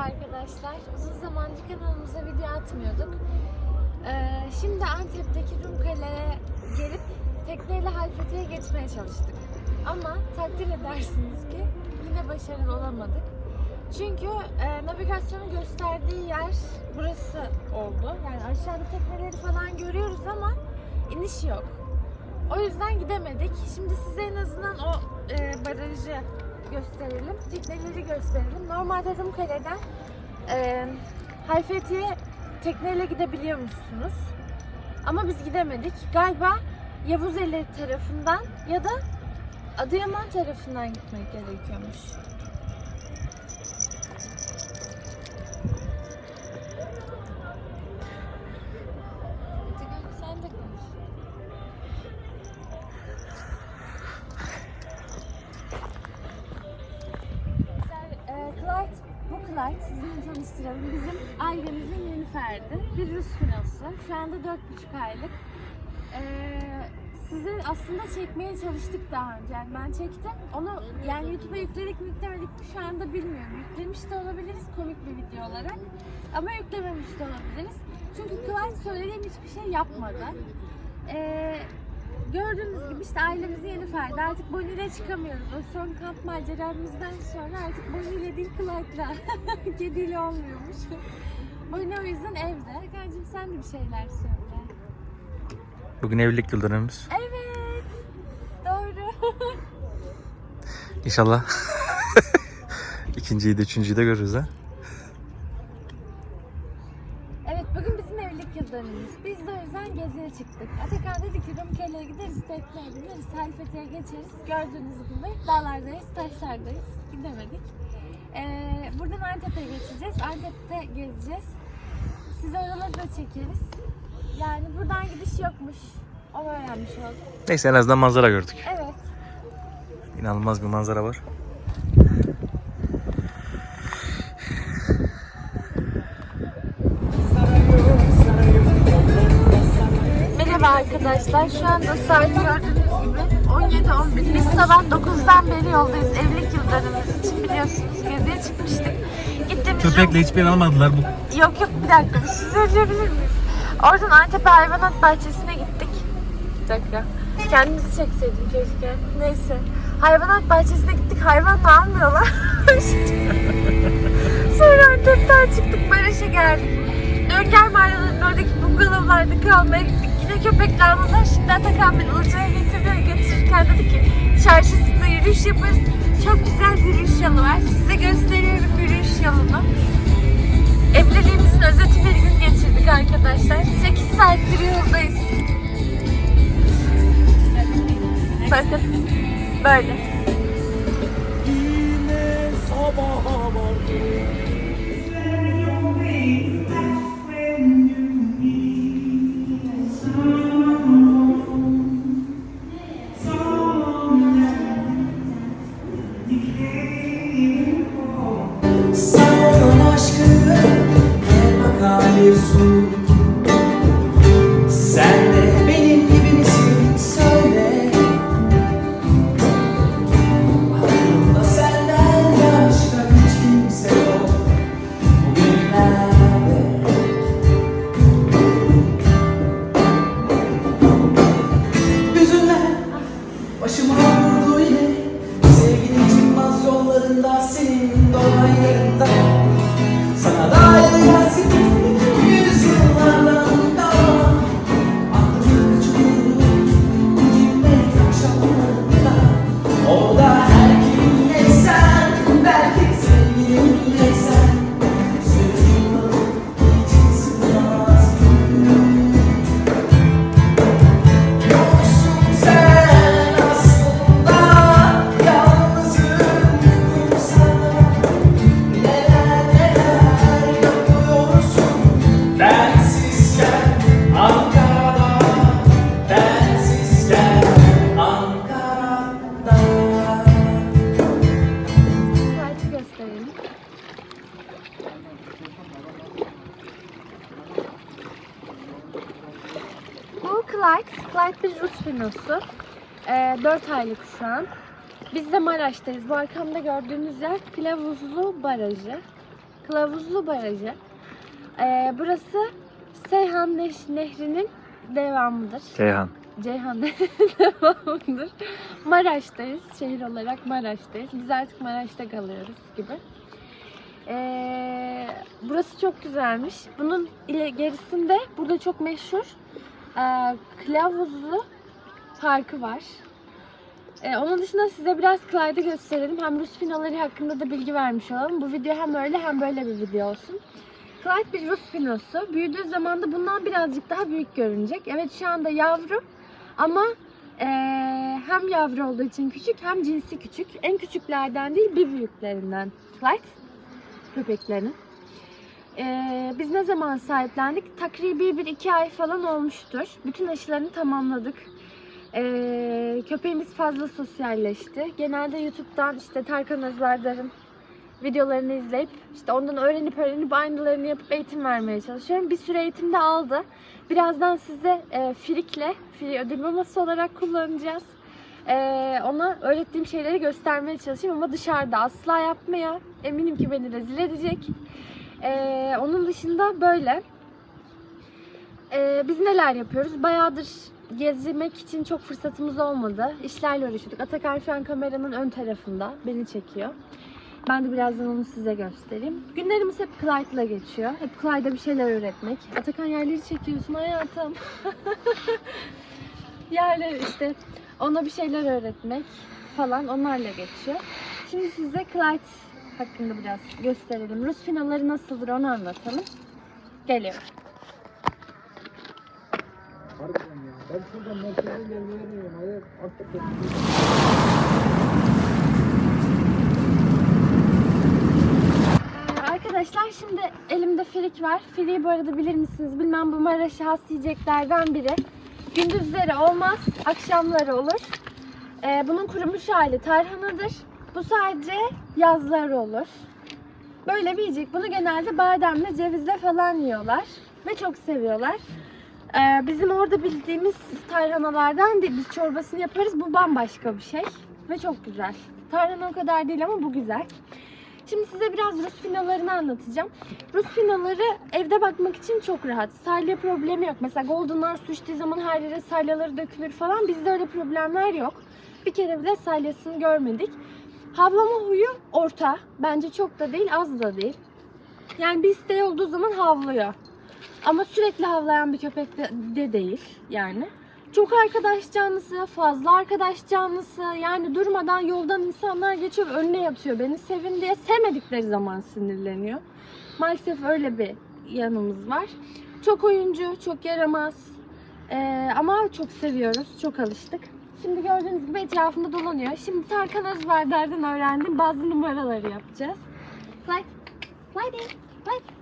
arkadaşlar. Uzun zamandır kanalımıza video atmıyorduk. Ee, şimdi Antep'teki Rumkale'ye gelip tekneyle Halfeti'ye geçmeye çalıştık. Ama takdir edersiniz ki yine başarılı olamadık. Çünkü e, navigasyonu gösterdiği yer burası oldu. Yani aşağıda tekneleri falan görüyoruz ama iniş yok. O yüzden gidemedik. Şimdi size en azından o e, barajı gösterelim. Tekneleri gösterelim. Normalde Rumkale'den e, Halfeti'ye tekneyle gidebiliyormuşsunuz. Ama biz gidemedik. Galiba Yavuzeli tarafından ya da Adıyaman tarafından gitmek gerekiyormuş. Sizinle tanıştıralım. Bizim ailemizin yeni ferdi. Bir Rus filosu. Şu anda 4,5 aylık. E, size aslında çekmeye çalıştık daha önce. Yani ben çektim. Onu yani YouTube'a yükledik mi yüklemedik mi şu anda bilmiyorum. Yüklemiş de olabiliriz komik bir video olarak. Ama yüklememiş de olabiliriz. Çünkü Clyde söylediğim hiçbir şey yapmadı. Ee, gördüğünüz gibi işte ailemizin yeni ferdi. Artık Bonnie ile çıkamıyoruz. O son kamp maceramızdan sonra artık Bonnie ile değil Clyde'la. Kediyle olmuyormuş. Bonnie o yüzden evde. Hakan'cığım sen de bir şeyler söyle. Bugün evlilik yıl dönümümüz. Evet. Doğru. İnşallah ikinciyi de üçüncüyü de görürüz ha. evet bugün bizim evlilik yıl dönümümüz. Biz de o yüzden geziye çıktık. Atakan dedi ki Rumkele'ye gideriz, tekneye bineriz, Halfeti'ye geçeriz. Gördüğünüz gibi dağlardayız, taşlardayız. Gidemedik. Ee, buradan Antep'e geçeceğiz. Antep'te gezeceğiz. Size oraları da çekeriz. Yani buradan gidiş yokmuş. Onu öğrenmiş olduk. Neyse en azından manzara gördük. Evet. İnanılmaz bir manzara var. Arkadaşlar. Şu anda saat gördüğünüz gibi 17-11. Biz sabah 9'dan beri yoldayız. Evlilik yıl dönümümüz için biliyorsunuz geziye çıkmıştık. Gittiğimiz Köpekle hiçbir almadılar bu. Yok yok bir dakika bir şey söyleyebilir miyiz? Oradan Antep Hayvanat Bahçesi'ne gittik. Bir dakika. Kendimizi çekseydim keşke. Neyse. Hayvanat Bahçesi'ne gittik. Hayvan da almıyorlar. Sonra Antep'ten çıktık. Maraş'a geldik. Dönger Mağaraları'nın oradaki bungalovlarda kalmaya gittik. Yine köpekle almadılar. Şimdi Atakan beni Ilıca'ya getiriyor. Getirirken dedi ki çarşısında yürüyüş yaparız. Çok güzel bir yürüyüş yolu var. Size gösteriyorum yürüyüş yolunu. Evliliğimizin özeti bir gün geçirdik arkadaşlar. 8 saattir yoldayız. Bakın böyle. Yine sabaha Clyde. Clyde bir Rus finosu. Ee, 4 aylık şu an. Biz de Maraş'tayız. Bu arkamda gördüğünüz yer Kılavuzlu Barajı. Kılavuzlu Barajı. Ee, burası Seyhan Nehri'nin devamıdır. Ceyhan. Ceyhan Nehri'nin devamıdır. Maraş'tayız. Şehir olarak Maraş'tayız. Biz artık Maraş'ta kalıyoruz gibi. Ee, burası çok güzelmiş. Bunun ile gerisinde burada çok meşhur e, Kılavuzlu Parkı var. Ee, onun dışında size biraz Clyde'ı gösterelim. Hem Rus pinoları hakkında da bilgi vermiş olalım. Bu video hem öyle hem böyle bir video olsun. Clyde bir Rus pinosu. Büyüdüğü zaman da bundan birazcık daha büyük görünecek. Evet şu anda yavru ama eee, hem yavru olduğu için küçük hem cinsi küçük. En küçüklerden değil bir büyüklerinden Clyde köpeklerin. Eee, biz ne zaman sahiplendik? Takribi bir iki ay falan olmuştur. Bütün aşılarını tamamladık. Ee, köpeğimiz fazla sosyalleşti. Genelde YouTube'dan işte Tarkan Özberdar'ın videolarını izleyip işte ondan öğrenip öğrenip aynılarını yapıp eğitim vermeye çalışıyorum. Bir süre eğitimde aldı. Birazdan size e, Frik'le, Frik ödül maması olarak kullanacağız. Ee, ona öğrettiğim şeyleri göstermeye çalışıyorum ama dışarıda asla yapmaya. Eminim ki beni rezil edecek. Ee, onun dışında böyle. Ee, biz neler yapıyoruz? Bayağıdır gezmek için çok fırsatımız olmadı. İşlerle uğraşıyorduk. Atakan şu an kameranın ön tarafında. Beni çekiyor. Ben de birazdan onu size göstereyim. Günlerimiz hep Clyde'la geçiyor. Hep Clyde'a bir şeyler öğretmek. Atakan yerleri çekiyorsun hayatım. Yerler işte ona bir şeyler öğretmek falan onlarla geçiyor. Şimdi size Clyde hakkında biraz gösterelim. Rus finaları nasıldır onu anlatalım. Geliyor. Ee, Arkadaşlar şimdi elimde firik var. Firiği bu arada bilir misiniz bilmem bu Maraş'a has yiyeceklerden biri. Gündüzleri olmaz, akşamları olur. Ee, bunun kurumuş hali tarhanadır. Bu sadece yazları olur. Böyle bir. Bunu genelde bademle, cevizle falan yiyorlar. Ve çok seviyorlar. Ee, bizim orada bildiğimiz tarhanalardan değil. Biz çorbasını yaparız. Bu bambaşka bir şey. Ve çok güzel. Tarhana o kadar değil ama bu güzel. Şimdi size biraz Rus finalarını anlatacağım. Rus finaları evde bakmak için çok rahat. Salya problemi yok. Mesela su içtiği zaman her yere salyaları dökülür falan. Bizde öyle problemler yok. Bir kere bile salyasını görmedik. Havlama huyu orta. Bence çok da değil, az da değil. Yani bir isteği olduğu zaman havlıyor. Ama sürekli havlayan bir köpek de, de değil yani. Çok arkadaş canlısı, fazla arkadaş canlısı. Yani durmadan yoldan insanlar geçiyor önüne yatıyor. Beni sevin diye sevmedikleri zaman sinirleniyor. Maalesef öyle bir yanımız var. Çok oyuncu, çok yaramaz. Ee, ama çok seviyoruz, çok alıştık. Şimdi gördüğünüz gibi etrafında dolanıyor. Şimdi Tarkan Özberder'den öğrendim. Bazı numaraları yapacağız. Clyde, Clyde, Clyde.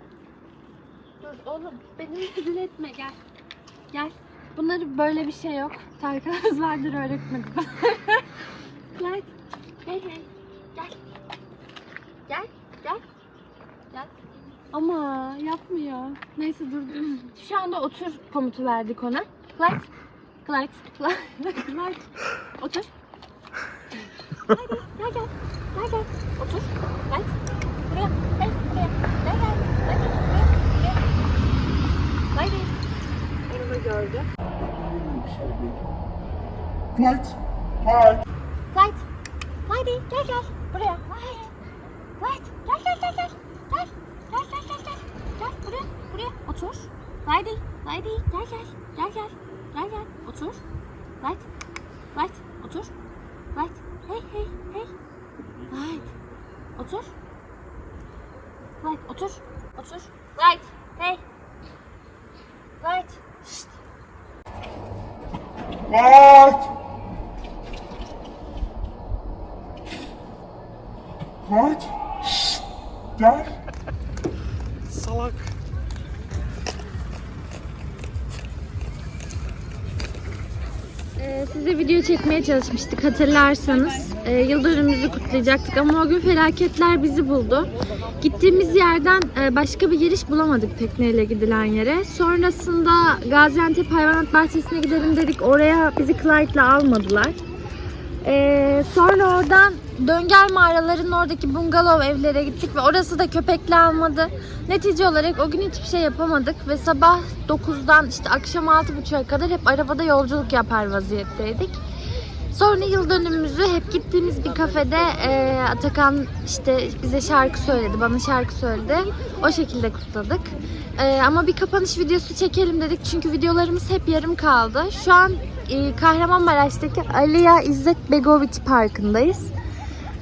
Dur oğlum, beni rezil etme gel. Gel. Bunları böyle bir şey yok. Tarkan Özberder öğretmedi bana. Clyde, hey hey. Gel. Gel, gel. Gel. Ama yapmıyor. Neyse dur. Şu anda otur komutu verdik ona. Clyde. Clyde. Clyde. Clyde. Otur. Hadi gel gel. Gel gel. Otur. Clyde. Buraya. Gel buraya. Gel gel. Gel gel. Buraya. Buraya. Clyde. Onu gördü. Flight. Flight. Clyde. Clyde gel gel. Buraya. Clyde. Clyde. Gel gel gel gel. Gel. Gel gel gel gel. Gel buraya. Buraya. Otur. Clyde. Clyde gel gel. Gel gel. Gel gel. Otur. Clyde. Clyde. Otur. Clyde. Hey hey hey. Clyde. Otur. Clyde. Otur. Otur. Clyde. Hey. Clyde. Şşt. Flight. Flight. Şşt. Gel. Salak. Size video çekmeye çalışmıştık hatırlarsanız. Ee, yıl dönümümüzü kutlayacaktık ama o gün felaketler bizi buldu. Gittiğimiz yerden e, başka bir giriş bulamadık tekneyle gidilen yere. Sonrasında Gaziantep Hayvanat Bahçesi'ne gidelim dedik. Oraya bizi Clyde'la almadılar. Ee, sonra oradan Döngel mağaraların oradaki bungalov evlere gittik ve orası da köpekli almadı. Netice olarak o gün hiçbir şey yapamadık ve sabah 9'dan işte akşam 6.30'a kadar hep arabada yolculuk yapar vaziyetteydik. Sonra yıl dönümümüzü hep gittiğimiz bir kafede e, Atakan işte bize şarkı söyledi, bana şarkı söyledi. O şekilde kutladık. E, ama bir kapanış videosu çekelim dedik çünkü videolarımız hep yarım kaldı. Şu an e, Kahramanmaraş'taki Aliya İzzet Begoviç Parkı'ndayız.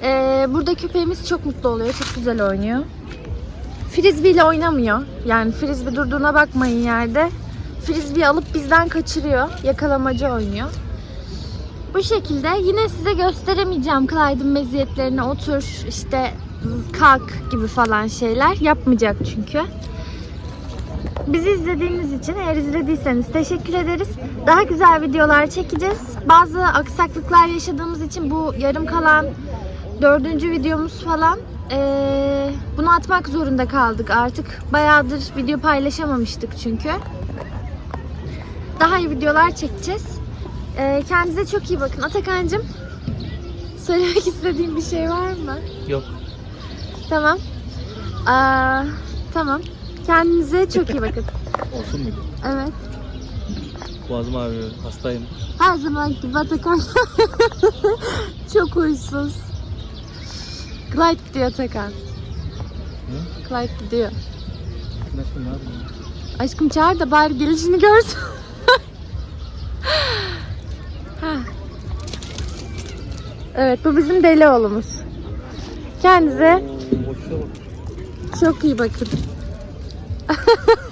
E, burada köpeğimiz çok mutlu oluyor, çok güzel oynuyor. Frisbee ile oynamıyor. Yani frisbee durduğuna bakmayın yerde. Frisbee alıp bizden kaçırıyor. Yakalamacı oynuyor. Bu şekilde yine size gösteremeyeceğim Clyde'ın meziyetlerini otur işte kalk gibi falan şeyler yapmayacak çünkü. Bizi izlediğiniz için eğer izlediyseniz teşekkür ederiz. Daha güzel videolar çekeceğiz. Bazı aksaklıklar yaşadığımız için bu yarım kalan dördüncü videomuz falan eee, bunu atmak zorunda kaldık artık. Bayağıdır video paylaşamamıştık çünkü. Daha iyi videolar çekeceğiz. Ee, kendinize çok iyi bakın. Atakan'cığım söylemek istediğin bir şey var mı? Yok. Tamam. Aa, tamam. Kendinize çok iyi bakın. Olsun muydu? Evet. Boğazım ağrıyor. Hastayım. Her zaman gibi Atakan. çok huysuz. Clyde gidiyor Atakan. Clyde gidiyor. Nasıl ne yapayım? Aşkım çağır da bari gelişini görsün. Evet bu bizim deli oğlumuz. Kendinize Oo, çok iyi bakın.